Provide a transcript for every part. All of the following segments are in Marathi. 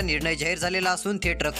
निर्णय जाहीर झालेला असून थेट रक्कम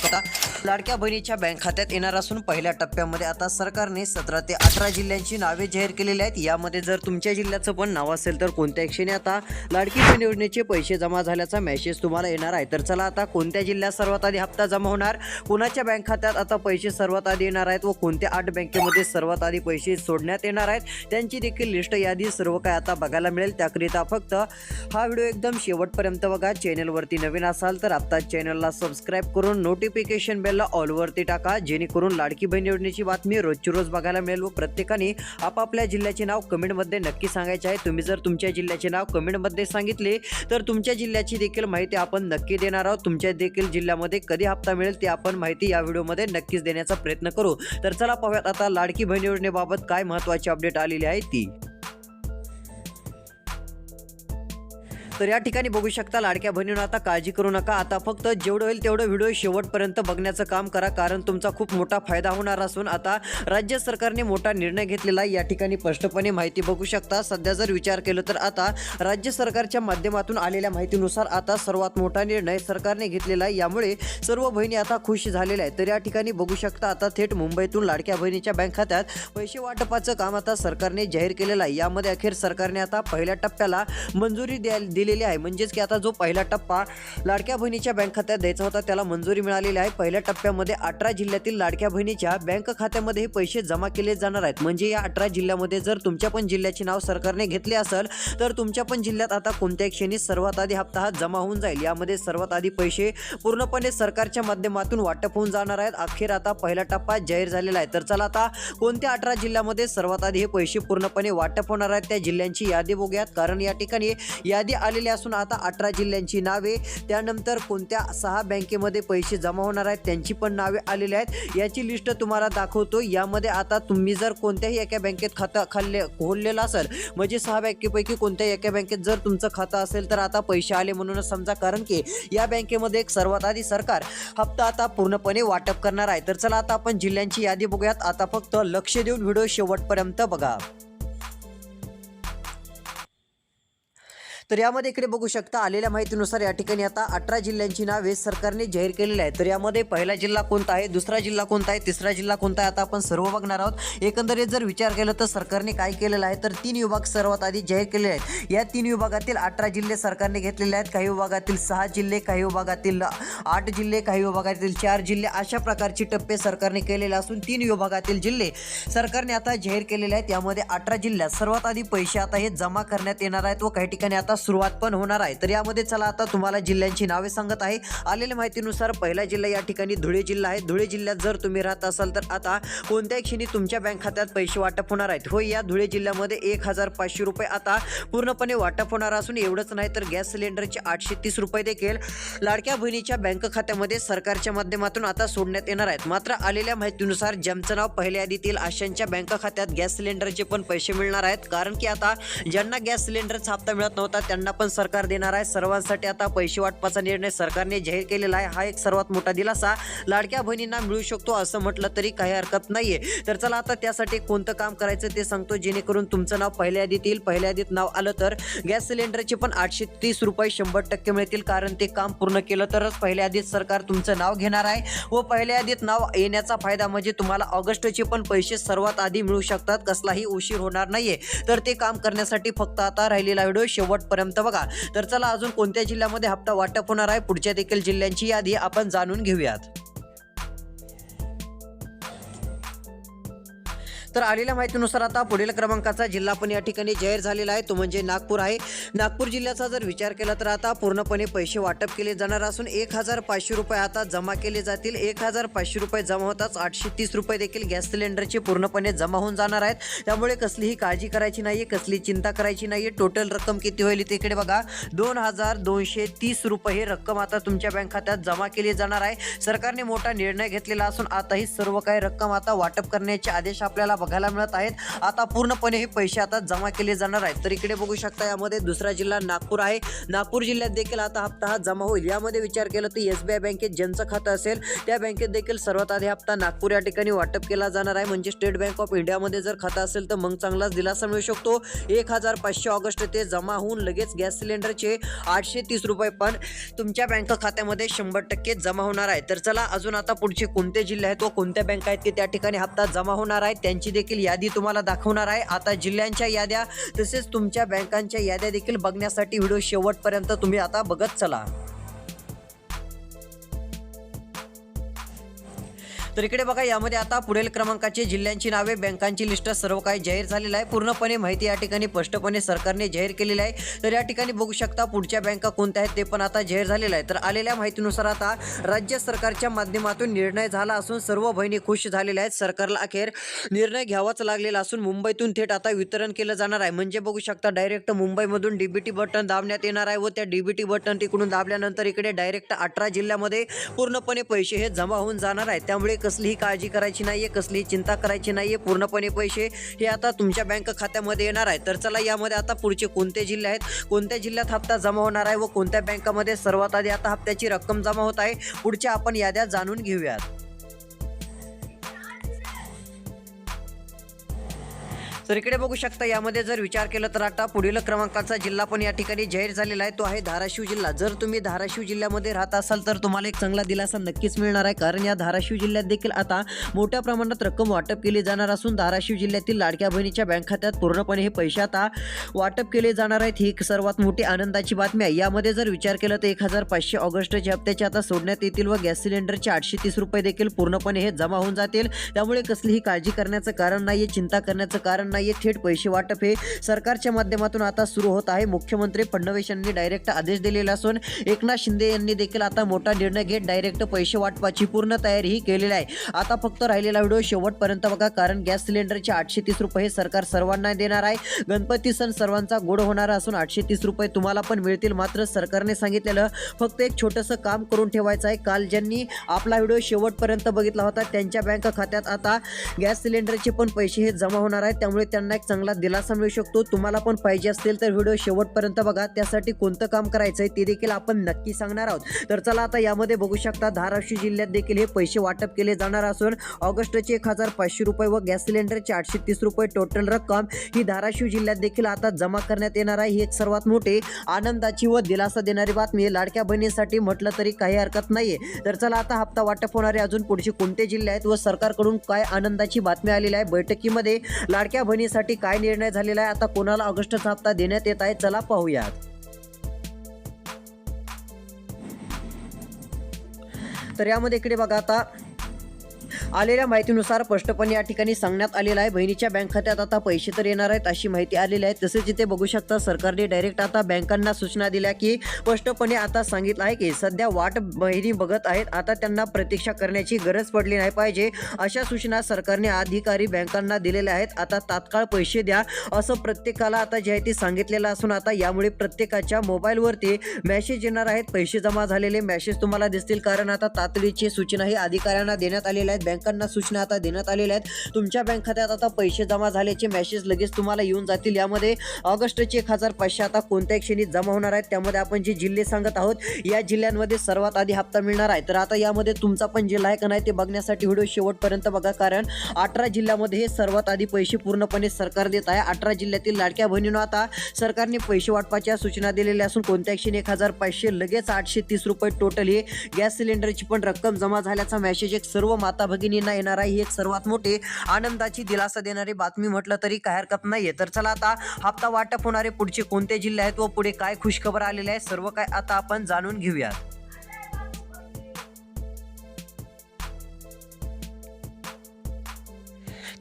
लाडक्या बहिणीच्या बँक खात्यात येणार असून पहिल्या टप्प्यामध्ये आता सरकारने सतरा ते अठरा जिल्ह्यांची नावे जाहीर केलेली आहेत. यामध्ये जर तुमच्या जिल्ह्याचं पण नाव असेल तर कोणत्या क्षणी आता लाडकी बहीण योजनेचे पैसे जमा झाल्याचा मेसेज तुम्हाला येणार आहे. तर चला आता कोणत्या जिल्ह्यात सर्वात आधी हप्ता जमा होणार? कोणाच्या बँक खात्यात आता पैसे सर्वात आधी येणार आहेत व कोणत्या आठ बँकेमध्ये सर्वात आधी पैसे सोडण्यात येणार आहेत? त्यांची देखील लिस्ट यादी सर्व काय आता बघायला मिळेल. त्याकरिता फक्त हा व्हिडिओ एकदम शेवटपर्यंत बघा. चॅनलवरती नवीन असाल तर आत्ता चॅनलला सबस्क्राईब करून नोटिफिकेशन बेलला ऑलवरती टाका. जेणेकरून लाडकी बहीण योजनेची बातमी रोजची रोज बघायला मिळेल व प्रत्येकाने आपापल्या जिल्ह्याचे नाव कमेंटमध्ये नक्की सांगायचे आहे. तुम्ही जर तुमच्या जिल्ह्याचे नाव कमेंटमध्ये सांगितले तर तुमच्या जिल्ह्याची देखील माहिती आपण नक्की देणार आहोत. तुमच्या देखील जिल्ह्यामध्ये कधी हप्ता मिळेल ती आपण माहिती या व्हिडिओमध्ये नक्कीच देण्याचा प्रयत्न करू. तर चला पाहूयात आता लाडकी बहीण योजनेबाबत काय महत्त्वाची अपडेट आलेली आहे ती. तर या ठिकाणी बघू शकता लाडक्या बहिणीनं आता काळजी करू नका. आता फक्त जेवढं होईल तेवढं व्हिडिओ शेवटपर्यंत बघण्याचं काम करा कारण तुमचा खूप मोठा फायदा होणार असून आता राज्य सरकारने मोठा निर्णय घेतलेला आहे. या ठिकाणी स्पष्टपणे माहिती बघू शकता. सध्या जर विचार केलं तर आता राज्य सरकारच्या माध्यमातून आलेल्या माहितीनुसार आता सर्वात मोठा निर्णय सरकारने घेतलेला आहे. यामुळे सर्व बहिणी आता खुश झालेल्या आहेत. तर या ठिकाणी बघू शकता आता थेट मुंबईतून लाडक्या बहिणीच्या बँक खात्यात पैसे वाटपाचं काम आता सरकारने जाहीर केलेलं आहे. यामध्ये अखेर सरकारने आता पहिल्या टप्प्याला मंजुरी द्या दिलेली आहे. म्हणजेच की आता जो पहिला टप्पा लाडक्या बहिणीच्या बँक खात्यात द्यायचा होता त्याला मंजुरी मिळालेली आहे. पहिल्या टप्प्यामध्ये अठरा जिल्ह्यातील लाडक्या बहिणीच्या बँक खात्यामध्ये हे पैसे जमा केले जाणार आहेत. म्हणजे या अठरा जिल्ह्यामध्ये जर तुमच्या पण जिल्ह्याचे नाव सरकारने घेतले असेल तर तुमच्या पण जिल्ह्यात आता कोणत्याही क्षणी सर्वात आधी हप्ता हा जमा होऊन जाईल. यामध्ये सर्वात आधी पैसे पूर्णपणे सरकारच्या माध्यमातून वाटप होऊन जाणार आहेत. अखेर आता पहिला टप्पा जाहीर झालेला आहे. तर चला आता कोणत्या अठरा जिल्ह्यामध्ये सर्वात आधी हे पैसे पूर्णपणे वाटप होणार आहेत त्या जिल्ह्यांची यादी बघूयात. कारण या ठिकाणी यादी आलेली असून आता अठरा जिल्ह्यांची नावे त्यानंतर कोणत्या सहा बँकेमध्ये पैसे जमा होणार आहेत त्यांची पण नावे आलेली आहेत. याची लिस्ट तुम्हाला दाखवतो यामध्ये आता तुम्ही जर कोणत्याही एका बँकेत खातं खाल्ले खोललेलं असेल म्हणजे सहा बँकेपैकी कोणत्याही एका बँकेत जर तुमचं खातं असेल तर आता पैसे आले म्हणूनच समजा कारण की या बँकेमध्ये एक सर्वात आधी सरकार हप्ता आता पूर्णपणे वाटप करणार आहे. तर चला आता आपण जिल्ह्यांची यादी बघूयात. आता फक्त लक्ष देऊन व्हिडिओ शेवटपर्यंत बघा. तर यामध्ये इकडे बघू शकता आलेल्या माहितीनुसार या ठिकाणी आता अठरा जिल्ह्यांची नावे सरकारने जाहीर केलेली आहे तर यामध्ये पहिला जिल्हा कोणता आहे दुसरा जिल्हा कोणता आहे तिसरा जिल्हा कोणता आहे आता आपण सर्व बघणार आहोत. एकंदरीत जर विचार केला तर सरकारने काय केलेलं आहे तर तीन विभाग सर्वात आधी जाहीर केलेले आहेत. या तीन विभागातील अठरा जिल्हे सरकारने घेतलेले आहेत. काही विभागातील सहा जिल्हे काही विभागातील आठ जिल्हे काही विभागातील चार जिल्हे अशा प्रकारची टप्पे सरकारने केलेले असून तीन विभागातील जिल्हे सरकारने आता जाहीर केलेले आहेत. यामध्ये अठरा जिल्ह्यात सर्वात आधी पैसे आता हे जमा करण्यात येणार आहेत व काही ठिकाणी आता सुरुवात पण होणार आहे. तर यामध्ये चला आता तुम्हाला जिल्ह्यांची नावे सांगत आहे. आलेल्या माहितीनुसार पहिला जिल्हा या ठिकाणी धुळे जिल्हा आहे. धुळे जिल्ह्यात जर तुम्ही राहत असाल तर आता कोणत्याही क्षणी तुमच्या बँक खात्यात पैसे वाटप होणार आहेत. होय या धुळे जिल्ह्यामध्ये एक हजार पाचशे रुपये आता पूर्णपणे वाटप होणार असून एवढंच नाही तर गॅस सिलेंडरचे आठशे तीस रुपये देखील लाडक्या बहिणीच्या बँक खात्यामध्ये सरकारच्या माध्यमातून आता सोडण्यात येणार आहेत. मात्र आलेल्या माहितीनुसार ज्यांचं नाव पहिल्या यादीतील आशांच्या बँक खात्यात गॅस सिलेंडरचे पण पैसे मिळणार आहेत. कारण की आता ज्यांना गॅस सिलेंडरचा हप्ता मिळत नव्हता त्यांना पण सरकार देणार आहे. सर्वांसाठी आता पैसे वाटपाचा निर्णय सरकारने जाहीर केलेला आहे. हा एक सर्वात मोठा दिलासा. लाडक्या बहिणींना मिळू शकतो असं म्हटलं तरी काही हरकत नाहीये. तर चला आता त्यासाठी कोणतं काम करायचं ते सांगतो. जेणेकरून तुमचं नाव पहिल्या यादीत येईल. पहिल्या यादीत नाव आलं तर गॅस सिलेंडरचे पण आठशे तीस रुपये शंभर टक्के मिळतील. कारण ते काम पूर्ण केलं तरच पहिल्या यादीत सरकार तुमचं नाव घेणार आहे व पहिल्या यादीत नाव येण्याचा फायदा म्हणजे तुम्हाला ऑगस्टचे पण पैसे सर्वात आधी मिळू शकतात. कसलाही उशीर होणार नाहीये. तर ते काम करण्यासाठी फक्त आता राहिलेला व्हिडिओ शेवटपर्यंत बघा तर चला अजून कोणत्या जिल्ह्यामध्ये हप्ता वाटप होणार आहे? पुढच्या देखील जिल्ह्यांची यादी आपण जाणून घेऊयात. तर आलेल्या माहितीनुसार आता पुढील क्रमांकाचा जिल्हा पण या ठिकाणी जाहीर झालेला आहे. तो म्हणजे नागपूर आहे. नागपूर जिल्ह्याचा जर विचार केला तर आता पूर्णपणे पैसे वाटप केले जाणार असून एक हजार पाचशे रुपये आता जमा केले जातील. एक हजार पाचशे रुपये जमा होताच आठशे तीस रुपये देखील गॅस सिलेंडरचे पूर्णपणे जमा होऊन जाणार आहेत. त्यामुळे कसलीही काळजी करायची नाही कसली चिंता करायची नाही टोटल रक्कम किती होईल तिकडे बघा. दोन हजार दोनशे तीस रुपये ही रक्कम आता तुमच्या बँक खात्यात जमा केली जाणार आहे. सरकारने मोठा निर्णय घेतलेला असून आता ही सर्व काही रक्कम आता वाटप करण्याचे आदेश आपल्याला बघायला मिळत आहेत. आता पूर्णपणे हे पैसे आता जमा केले जाणार आहेत. तर इकडे बघू शकता यामध्ये दुसरा जिल्हा नागपूर आहे. नागपूर जिल्ह्यात देखील आता हप्ता हा जमा होईल. यामध्ये विचार केला तर एस बी आय बँकेत ज्यांचं खातं असेल त्या बँकेत देखील सर्वात आधी हप्ता नागपूर या ठिकाणी वाटप केला जाणार आहे. म्हणजे स्टेट बँक ऑफ इंडियामध्ये जर खातं असेल तर मग चांगलाच दिलासा मिळू शकतो. एक हजार पाचशे ऑगस्ट ते जमा होऊन लगेच गॅस सिलेंडरचे आठशे तीस रुपये पण तुमच्या बँक खात्यामध्ये शंभर टक्के जमा होणार आहे. तर चला अजून आता पुढचे कोणते जिल्हे आहेत व कोणत्या बँक आहेत की त्या ठिकाणी हप्ता जमा होणार आहे त्यांची देखील यादी तुम्हाला दाखवणार आहे. आता जिल्ह्यांच्या याद्या तसेच तुमच्या बँकांच्या याद्या देखील बघण्यासाठी व्हिडिओ शेवटपर्यंत तुम्ही आता बघत चला. तर इकडे बघा यामध्ये आता पुढील क्रमांकाचे जिल्ह्यांची नावे बँकांची लिस्ट सर्व काही जाहीर झालेलं आहे. पूर्णपणे माहिती या ठिकाणी स्पष्टपणे सरकारने जाहीर केलेली आहे. तर या ठिकाणी बघू शकता पुढच्या बँका कोणत्या आहेत ते पण आता जाहीर झालेलं आहे. तर आलेल्या माहितीनुसार आता राज्य सरकारच्या माध्यमातून निर्णय झाला असून सर्व बहिणी खुश झालेल्या आहेत. सरकारला अखेर निर्णय घ्यावाच लागलेला असून मुंबईतून थेट आता वितरण केलं जाणार आहे. म्हणजे बघू शकता डायरेक्ट मुंबईमधून डीबीटी बटन दाबण्यात येणार आहे व त्या डीबीटी बटन तिकडून दाबल्यानंतर इकडे डायरेक्ट अठरा जिल्ह्यामध्ये पूर्णपणे पैसे हे जमा होऊन जाणार आहे. त्यामुळे कसलीही काळजी करायची नाहीये कसलीही चिंता करायची नाहीये पूर्णपणे पैसे हे आता तुमच्या बँक खात्यामध्ये येणार आहे. तर चला यामध्ये आता पुढचे कोणते जिल्हे आहेत? कोणत्या जिल्ह्यात हप्ता जमा होणार आहे व कोणत्या बँकामध्ये सर्वात आधी आता हप्त्याची रक्कम जमा होत आहे? पुढच्या आपण याद्या जाणून घेऊयात. तर इकडे बघू शकता यामध्ये जर विचार केला तर आता पुढील क्रमांकाचा जिल्हा पण या ठिकाणी जाहीर झालेला आहे. तो आहे धाराशिव जिल्हा. जर तुम्ही धाराशिव जिल्ह्यामध्ये राहत असाल तर तुम्हाला एक चांगला दिलासा नक्कीच मिळणार आहे. कारण या धाराशिव जिल्ह्यात देखील आता मोठ्या प्रमाणात रक्कम वाटप केली जाणार असून धाराशिव जिल्ह्यातील लाडक्या बहिणीच्या बँक खात्यात पूर्णपणे हे पैसे आता वाटप केले जाणार आहेत. ही एक सर्वात मोठी आनंदाची बातमी आहे. यामध्ये जर विचार केला तर एक हजार पाचशे ऑगस्टच्या हप्त्याचे आता सोडण्यात येतील व गॅस सिलेंडरचे आठशे तीस रुपये देखील पूर्णपणे हे जमा होऊन जातील. त्यामुळे कसलीही काळजी करण्याचं कारण नाही चिंता करण्याचं कारण नाही नाहीये थेट पैसे वाटप हे सरकारच्या माध्यमातून आता सुरू होत आहे. मुख्यमंत्री फडणवीस यांनी डायरेक्ट आदेश दिलेला असून एकनाथ शिंदे यांनी देखील आता मोठा निर्णय घेत डायरेक्ट पैसे वाटपाची पूर्ण तयारीही केलेली आहे. आता फक्त राहिलेला व्हिडिओ शेवटपर्यंत बघा कारण गॅस सिलेंडरचे आठशे तीस रुपये हे सरकार सर्वांना देणार आहे. गणपती सण सर्वांचा गोड होणार असून आठशे तीस रुपये तुम्हाला पण मिळतील. मात्र सरकारने सांगितलेलं फक्त एक छोटंसं काम करून ठेवायचं आहे. काल ज्यांनी आपला व्हिडिओ शेवटपर्यंत बघितला होता त्यांच्या बँक खात्यात आता गॅस सिलेंडरचे पण पैसे हे जमा होणार आहेत. त्यामुळे त्यांना एक चांगला दिलासा मिळू शकतो. तुम्हाला पण पाहिजे असतील तर व्हिडिओ शेवटपर्यंत बघा. त्यासाठी कोणतं काम करायचं आहे ते देखील आपण नक्की सांगणार आहोत. तर चला आता यामध्ये बघू शकता धाराशिव जिल्ह्यात देखील हे पैसे वाटप केले जाणार असून ऑगस्टचे एक हजार पाचशे रुपये व गॅस सिलेंडरचे आठशे तीस रुपये टोटल रक्कम ही धाराशिव जिल्ह्यात देखील आता जमा करण्यात येणार आहे. ही एक सर्वात मोठी आनंदाची व दिलासा देणारी बातमी लाडक्या बहिणीसाठी म्हटलं तरी काही हरकत नाहीये. तर चला आता हप्ता वाटप होणारे अजून पुढचे कोणते जिल्हे आहेत व सरकारकडून काय आनंदाची बातमी आलेली आहे? बैठकीमध्ये लाडक्या बहिणीसाठी काय निर्णय झालेला आहे? आता कोणाला ऑगस्टचा हप्ता देण्यात येत आहे? चला पाहूयात. तर यामध्ये इकडे बघा आता आलेल्या माहितीनुसार स्पष्टपणे या ठिकाणी सांगण्यात आलेलं आहे बहिणीच्या बँक खात्यात आता पैसे तर येणार आहेत अशी माहिती आलेली आहे. तसेच इथे बघू शकता सरकारने डायरेक्ट आता बँकांना सूचना दिल्या की स्पष्टपणे आता सांगितलं आहे की सध्या वाट बहिणी बघत आहेत. आता त्यांना प्रतीक्षा करण्याची गरज पडली नाही पाहिजे अशा सूचना सरकारने अधिकारी बँकांना दिलेल्या आहेत. आता तात्काळ पैसे द्या असं प्रत्येकाला आता जे आहे ते सांगितलेलं असून आता यामुळे प्रत्येकाच्या मोबाईलवरती मेसेज येणार आहेत. पैसे जमा झालेले मेसेज तुम्हाला दिसतील कारण आता तातडीची सूचना ही अधिकाऱ्यांना देण्यात आलेल्या आहेत बँकांना सूचना आता देण्यात आलेल्या आहेत. तुमच्या बँक खात्यात आता पैसे जमा झाल्याचे मेसेज लगेच तुम्हाला येऊन जातील. यामध्ये ऑगस्टचे एक हजार पाचशे आता कोणत्याही क्षणी जमा होणार आहेत. त्यामध्ये आपण जे जिल्हे सांगत आहोत या जिल्ह्यांमध्ये सर्वात आधी हप्ता मिळणार आहे. तर आता यामध्ये तुमचा पण जिल्हा आहे का नाही ते बघण्यासाठी व्हिडिओ शेवटपर्यंत बघा. कारण अठरा जिल्ह्यामध्ये हे सर्वात आधी पैसे पूर्णपणे सरकार देत आहे. अठरा जिल्ह्यातील लाडक्या बहिणीनं आता सरकारने पैसे वाटपाच्या सूचना दिलेल्या असून कोणत्या क्षणी एक हजार पाचशे लगेच आठशे तीस रुपये टोटल हे गॅस सिलेंडरची पण रक्कम जमा झाल्याचा मेसेज एक सर्व माता भगिनींना येणार आहे ही एक सर्वात मोठी आनंदाची दिलासा देणारी बातमी म्हटलं तरी काय हरकत नाहीये. तर चला आता हप्ता वाटप होणारे पुढचे कोणते जिल्हे आहेत व पुढे काय खुशखबर आलेले आहे सर्व काय आता आपण जाणून घेऊयात.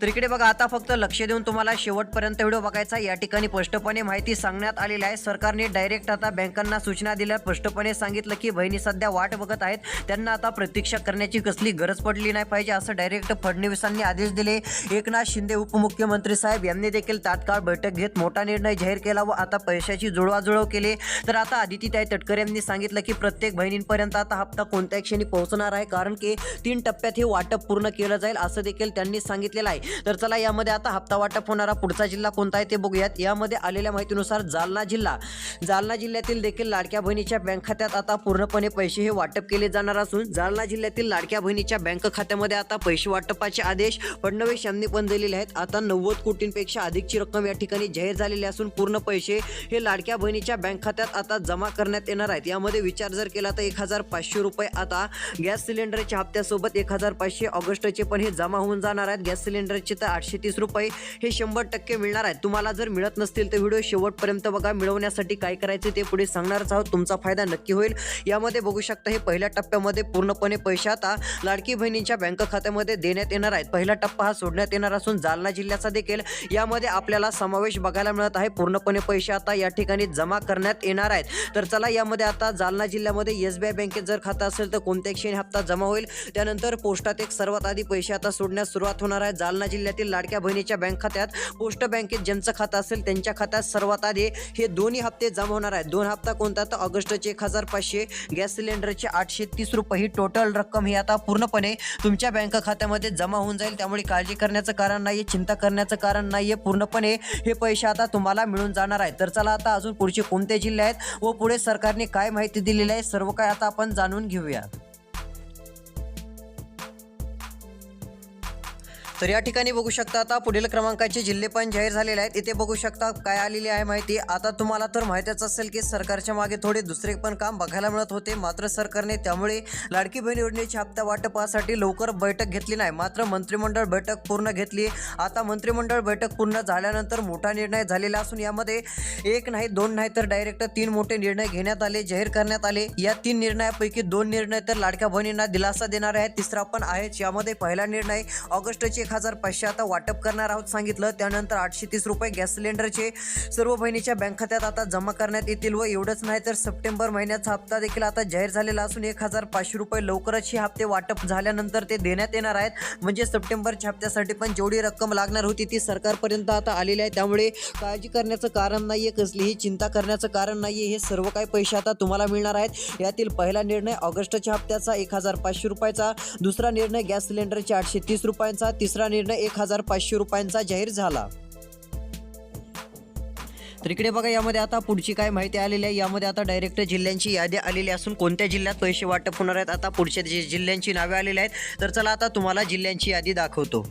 तर इकडे बघा आता फक्त लक्ष देऊन तुम्हाला शेवटपर्यंत व्हिडिओ बघायचा या ठिकाणी स्पष्टपणे माहिती सांगण्यात आलेली आहे. सरकारने डायरेक्ट आता बँकांना सूचना दिल्या. स्पष्टपणे सांगितलं की बहिणी सध्या वाट बघत आहेत. त्यांना आता प्रतीक्षा करण्याची कसली गरज पडली नाही पाहिजे असं डायरेक्ट फडणवीसांनी आदेश दिले. एकनाथ शिंदे उपमुख्यमंत्री साहेब यांनी देखील तात्काळ बैठक घेत मोठा निर्णय जाहीर केला व आता पैशाची जुळवाजुळव केली. तर आता आदितीताई तटकरे यांनी सांगितलं की प्रत्येक बहिणींपर्यंत आता हप्ता कोणत्या क्षणी पोहोचणार आहे? कारण की तीन टप्प्यात हे वाटप पूर्ण केलं जाईल असं देखील त्यांनी सांगितलेलं आहे. तर चला यामध्ये आता हप्ता वाटप होणारा पुढचा जिल्हा कोणता आहे ते बघूयात. यामध्ये आलेल्या माहितीनुसार जालना जिल्हा. जालना जिल्ह्यातील देखील लाडक्या बहिणीच्या बँक खात्यात आता पूर्णपणे पैसे हे वाटप केले जाणार असून जालना जिल्ह्यातील लाडक्या बहिणीच्या बँक खात्यामध्ये आता पैसे वाटपाचे आदेश फडणवीस यांनी पण दिलेले आहेत. आता नव्वद कोटींपेक्षा अधिकची रक्कम या ठिकाणी जाहीर झालेली असून पूर्ण पैसे हे लाडक्या बहिणीच्या बँक खात्यात आता जमा करण्यात येणार आहेत. यामध्ये विचार जर केला तर एक हजार पाचशे रुपये आता गॅस सिलेंडरच्या हप्त्यासोबत एक हजार पाचशे ऑगस्टचे पण हे जमा होऊन जाणार आहेत. गॅस सिलेंडर सिलेंडरचे तर आठशे तीस रुपये हे शंभर टक्के मिळणार आहेत. तुम्हाला जर मिळत नसतील तर व्हिडिओ शेवटपर्यंत बघा. मिळवण्यासाठी काय करायचे ते पुढे सांगणारच आहोत. तुमचा फायदा नक्की होईल. यामध्ये बघू शकता हे पहिल्या टप्प्यामध्ये पूर्णपणे पैसे आता लाडकी बहिणींच्या बँक खात्यामध्ये देण्यात येणार आहेत. पहिला टप्पा हा सोडण्यात येणार असून जालना जिल्ह्याचा देखील. यामध्ये आपल्याला समावेश बघायला मिळत आहे. पूर्णपणे पैसे आता या ठिकाणी जमा करण्यात येणार आहेत. तर चला यामध्ये आता जालना जिल्ह्यामध्ये एस बी आय बँकेत जर खातं असेल तर कोणत्या क्षणी हप्ता जमा होईल. त्यानंतर पोस्टात एक सर्वात आधी पैसे आता सोडण्यास सुरुवात होणार आहे. जालना जिल्ह्यातील लाडक्या बहिणीच्या बँक खात्यात पोस्ट बँकेत ज्यांचं खातं असेल त्यांच्या खात्यात सर्वात आधी हे दोन्ही हप्ते जमा होणार आहेत. दोन हप्ता कोणता? तर ऑगस्टचे एक हजार पाचशे गॅस सिलेंडरचे आठशे तीस रुपये. ही टोटल रक्कम ही आता पूर्णपणे तुमच्या बँक खात्यामध्ये जमा होऊन जाईल. त्यामुळे काळजी करण्याचं कारण नाही चिंता करण्याचं कारण नाही आहे पूर्णपणे हे पैसे आता तुम्हाला मिळून जाणार आहेत. तर चला आता अजून पुढचे कोणते जिल्हे आहेत व पुढे सरकारने काय माहिती दिलेली आहे सर्व काय आता आपण जाणून घेऊया. तर या ठिकाणी बघू शकता आता पुढील क्रमांकाचे जिल्हे पण जाहीर झालेले आहेत. इथे बघू शकता काय आलेली आहे माहिती. आता तुम्हाला तर माहितीच असेल की सरकारच्या मागे थोडे दुसरे पण काम बघायला मिळत होते. मात्र सरकारने त्यामुळे लाडकी बहीण योजनेची हप्ता वाटपासाठी लवकर बैठक घेतली नाही. मात्र मंत्रिमंडळ बैठक पूर्ण घेतली. आता मंत्रिमंडळ बैठक पूर्ण झाल्यानंतर मोठा निर्णय झालेला असून यामध्ये एक नाही दोन नाही तर डायरेक्ट तीन मोठे निर्णय घेण्यात आले जाहीर करण्यात आले. या तीन निर्णयापैकी दोन निर्णय तर लाडक्या बहिणींना दिलासा देणारे आहेत. तिसरा पण आहेच. यामध्ये पहिला निर्णय ऑगस्टचे एक हजार पाचशे आता वाटप करणार आहोत सांगितलं. त्यानंतर आठशे तीस रुपये गॅस सिलेंडरचे सर्व बहिणीच्या बँक खात्यात आता जमा करण्यात येतील व एवढंच नाही तर सप्टेंबर महिन्याचा हप्ता देखील आता जाहीर झालेला असून एक हजार पाचशे रुपये लवकरच हे हप्ते वाटप झाल्यानंतर ते देण्यात येणार आहेत. म्हणजे सप्टेंबरच्या हप्त्यासाठी पण जेवढी रक्कम लागणार होती ती सरकारपर्यंत आता आलेली आहे. त्यामुळे काळजी करण्याचं कारण नाही आहे कसलीही चिंता करण्याचं कारण नाही आहे हे सर्व काही पैसे आता तुम्हाला मिळणार आहेत. यातील पहिला निर्णय ऑगस्टच्या हप्त्याचा एक हजार पाचशे रुपयाचा दुसरा निर्णय गॅस सिलेंडरचे आठशे तीस रुपयांचा तिसरा निर्णय एक हजार पाचशे रुपयांचा जाहीर झाला. तर इकडे बघा यामध्ये आता पुढची काय माहिती आलेली आहे. यामध्ये आता डायरेक्ट जिल्ह्यांची यादी आलेली असून कोणत्या जिल्ह्यात पैसे वाटप होणार आहेत? आता पुढच्या जिल्ह्यांची नावे आलेली आहेत. तर चला आता तुम्हाला जिल्ह्यांची यादी दाखवतो.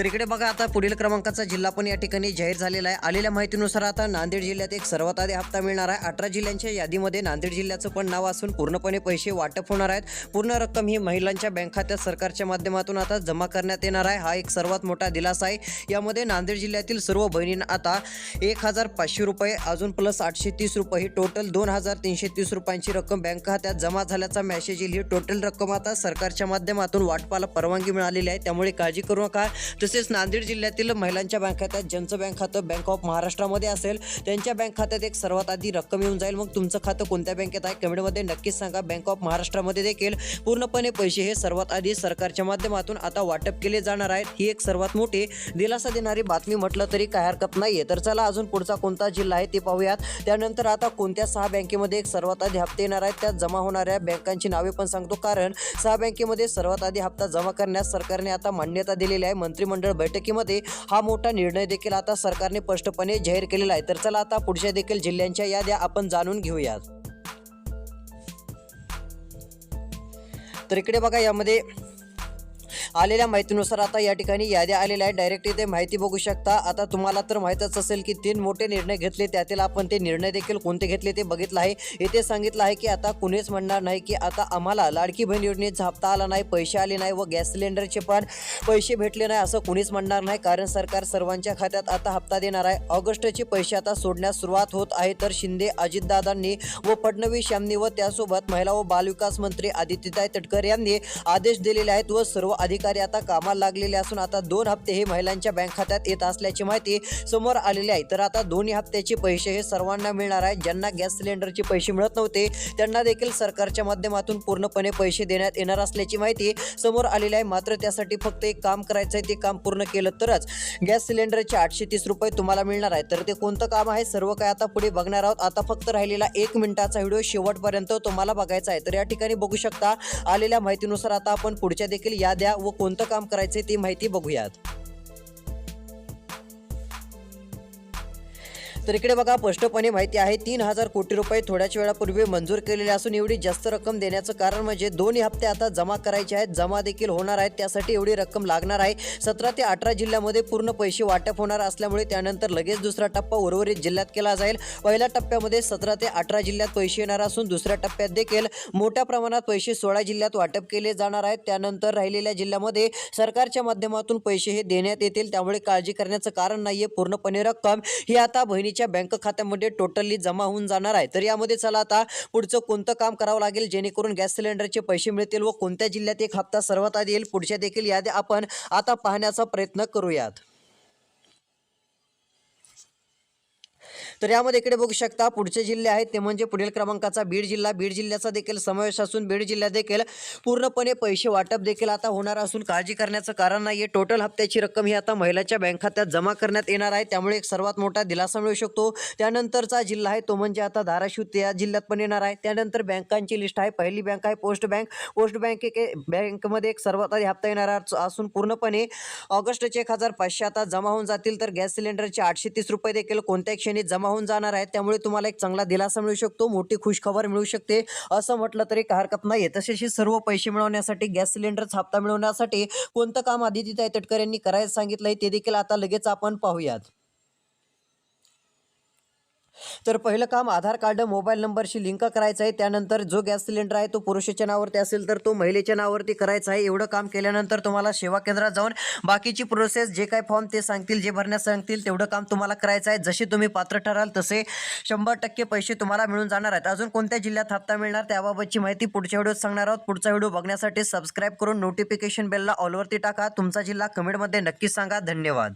तर इकडे बघा आता पुढील क्रमांकाचा जिल्हा पण या ठिकाणी जाहीर झालेला आहे. आलेल्या माहितीनुसार आता नांदेड जिल्ह्यात एक सर्वात आधी हप्ता मिळणार आहे. अठरा जिल्ह्यांच्या यादीमध्ये नांदेड जिल्ह्याचं पण नाव असून पूर्णपणे पैसे वाटप होणार आहेत. पूर्ण रक्कम ही महिलांच्या बँक खात्यात सरकारच्या माध्यमातून आता जमा करण्यात येणार आहे. हा एक सर्वात मोठा दिलासा आहे. यामध्ये नांदेड जिल्ह्यातील सर्व बहिणींना आता एक हजार पाचशे रुपये अजून प्लस आठशे तीस रुपये ही टोटल दोन हजार तीनशे तीस रुपयांची रक्कम बँक खात्यात जमा झाल्याचा मेसेज येईल. ही टोटल रक्कम आता सरकारच्या माध्यमातून वाटपाला परवानगी मिळालेली आहे. त्यामुळे काळजी करू नका. तसेच नांदेड जिल्ह्यातील महिलांच्या बँक खात्यात ज्यांचं बँक खातं बँक ऑफ महाराष्ट्रामध्ये असेल त्यांच्या बँक खात्यात एक सर्वात आधी रक्कम येऊन जाईल. मग तुमचं खातं कोणत्या बँकेत आहे कमेंटमध्ये नक्कीच सांगा. बँक ऑफ महाराष्ट्रामध्ये देखील पूर्णपणे पैसे हे सर्वात आधी सरकारच्या माध्यमातून आता वाटप केले जाणार आहेत. ही एक सर्वात मोठी दिलासा देणारी बातमी म्हटलं तरी काय हरकत नाहीये. तर चला अजून पुढचा कोणता जिल्हा आहे ते पाहूयात. त्यानंतर आता कोणत्या सहा बँकेमध्ये एक सर्वात आधी हप्ते येणार आहेत त्यात जमा होणाऱ्या बँकांची नावे पण सांगतो. कारण सहा बँकेमध्ये सर्वात आधी हप्ता जमा करण्यास सरकारने आता मान्यता दिलेली आहे. मंत्रिमंडळ बैठकीमध्ये हा मोठा निर्णय देखील आता सरकारने स्पष्टपणे जाहीर केलेला आहे. तर चला आता पुढच्या देखील जिल्ह्यांच्या याद्या आपण जाणून घेऊयात. तर इकडे बघा यामध्ये आलेल्या माहितीनुसार आता या ठिकाणी याद्या आलेल्या आहेत. डायरेक्ट इथे माहिती बघू शकता. आता तुम्हाला तर माहीतच असेल की तीन मोठे निर्णय घेतले. त्यातील आपण ते निर्णय देखील कोणते घेतले ते बघितलं आहे. येथे सांगितलं आहे की आता कुणीच म्हणणार नाही की आता आम्हाला लाडकी बहीण योजनेचा हप्ता आला नाही पैसे आले नाही व गॅस सिलेंडरचे पण पैसे भेटले नाही असं कुणीच म्हणणार नाही. कारण सरकार सर्वांच्या खात्यात आता हप्ता देणार आहे. ऑगस्टचे पैसे आता सोडण्यास सुरुवात होत आहे. तर शिंदे अजितदादांनी व फडणवीस यांनी व त्यासोबत महिला व बालविकास मंत्री आदित्यताई तटकर यांनी आदेश दिलेले आहेत व सर्व अधिक अधिकारी आता कामाला लागलेले असून आता दोन हप्ते हे महिलांच्या बँक खात्यात येत असल्याची माहिती समोर आलेली आहे. तर आता दोन्ही हप्त्याचे पैसे हे सर्वांना मिळणार आहे. ज्यांना गॅस सिलेंडरचे पैसे मिळत नव्हते त्यांना देखील सरकारच्या माध्यमातून पूर्णपणे पैसे देण्यात येणार असल्याची माहिती समोर आलेली आहे. मात्र त्यासाठी फक्त एक काम करायचं आहे. ते काम पूर्ण केलं तरच गॅस सिलेंडरचे आठशे तीस रुपये तुम्हाला मिळणार आहे. तर ते कोणतं काम आहे? सर्व काय आता पुढे बघणार आहोत. आता फक्त राहिलेला एक मिनिटाचा व्हिडिओ शेवटपर्यंत तुम्हाला बघायचा आहे. तर या ठिकाणी बघू शकता आलेल्या माहितीनुसार आता आपण पुढच्या देखील याद्या व कोणतं काम करायचे ती माहिती बघूयात. तर इकडे बघा स्पष्टपणे माहिती आहे तीन हजार कोटी रुपये थोड्याच वेळापूर्वी मंजूर केलेले असून एवढी जास्त रक्कम देण्याचं कारण म्हणजे दोन्ही हप्ते आता जमा करायचे आहेत जमा देखील होणार आहेत त्यासाठी एवढी रक्कम लागणार आहे. सतरा ते अठरा जिल्ह्यामध्ये पूर्ण पैसे वाटप होणार असल्यामुळे त्यानंतर लगेच दुसरा टप्पा उर्वरित जिल्ह्यात केला जाईल. पहिल्या टप्प्यामध्ये सतरा ते अठरा जिल्ह्यात पैसे येणार असून दुसऱ्या टप्प्यात देखील मोठ्या प्रमाणात पैसे सोळा जिल्ह्यात वाटप केले जाणार आहेत. त्यानंतर राहिलेल्या जिल्ह्यामध्ये सरकारच्या माध्यमातून पैसे हे देण्यात येतील त्यामुळे काळजी करण्याचं कारण नाहीये पूर्णपणे रक्कम ही आता बहिणी कंपनीच्या बँक खात्यामध्ये टोटली जमा होऊन जाणार आहे. तर यामध्ये चला आता पुढचं कोणतं काम करावं लागेल? जेणेकरून गॅस सिलेंडरचे पैसे मिळतील व कोणत्या जिल्ह्यात एक हप्ता सर्वात आधी येईल? पुढच्या देखील यादी आपण आता पाहण्याचा प्रयत्न करूयात. तर यामध्ये इकडे बघू शकता पुढचे जिल्हे आहेत ते म्हणजे पुढील क्रमांकाचा बीड जिल्हा. बीड जिल्ह्याचा देखील समावेश असून बीड जिल्ह्यात देखील पूर्णपणे पैसे वाटप देखील आता होणार असून काळजी करण्याचं कारण नाही आहे टोटल हप्त्याची रक्कम ही आता महिलाच्या बँक खात्यात जमा करण्यात येणार आहे. त्यामुळे एक सर्वात मोठा दिलासा मिळू शकतो. त्यानंतरचा जिल्हा आहे तो म्हणजे आता धाराशिव त्या जिल्ह्यात पण येणार आहे. त्यानंतर बँकांची लिस्ट आहे. पहिली बँक आहे पोस्ट बँक. पोस्ट बँक एक बँकमध्ये एक सर्वात आधी हप्ता येणार असून पूर्णपणे ऑगस्टचे एक हजार पाचशे आता जमा होऊन जातील. तर गॅस सिलेंडरचे आठशे तीस रुपये देखील कोणत्या क्षणी जमा होऊन जाणार आहेत. त्यामुळे तुम्हाला एक चांगला दिलासा मिळू शकतो मोठी खुशखबर मिळू शकते. असं म्हटलं तरी काही हरकत नाही तसेच सर्व पैसे मिळवण्यासाठी गॅस सिलेंडरचा हप्ता मिळवण्यासाठी कोणतं काम आदित्यताई तटकर यांनी करायला सांगितलंय ते देखील आता लगेच आपण पाहूयात. तर पहिलं काम आधार कार्ड मोबाईल नंबरशी लिंक करायचं आहे. त्यानंतर जो गॅस सिलेंडर आहे तो पुरुषाच्या नावावरती असेल तर तो महिलेच्या नावावरती करायचा आहे. एवढं काम केल्यानंतर तुम्हाला सेवा केंद्रात जाऊन बाकीची प्रोसेस जे काय फॉर्म ते सांगतील जे भरण्यास सांगतील तेवढं काम तुम्हाला करायचं आहे. जसे तुम्ही पात्र ठराल तसे शंभर टक्के पैसे तुम्हाला मिळून जाणार आहेत. अजून कोणत्या जिल्ह्यात हप्ता मिळणार त्याबाबतची माहिती पुढच्या व्हिडिओत सांगणार आहोत. पुढचा व्हिडिओ बघण्यासाठी सबस्क्राईब करून नोटिफिकेशन बेलला ऑलवरती टाका. तुमचा जिल्हा कमेंटमध्ये नक्कीच सांगा. धन्यवाद.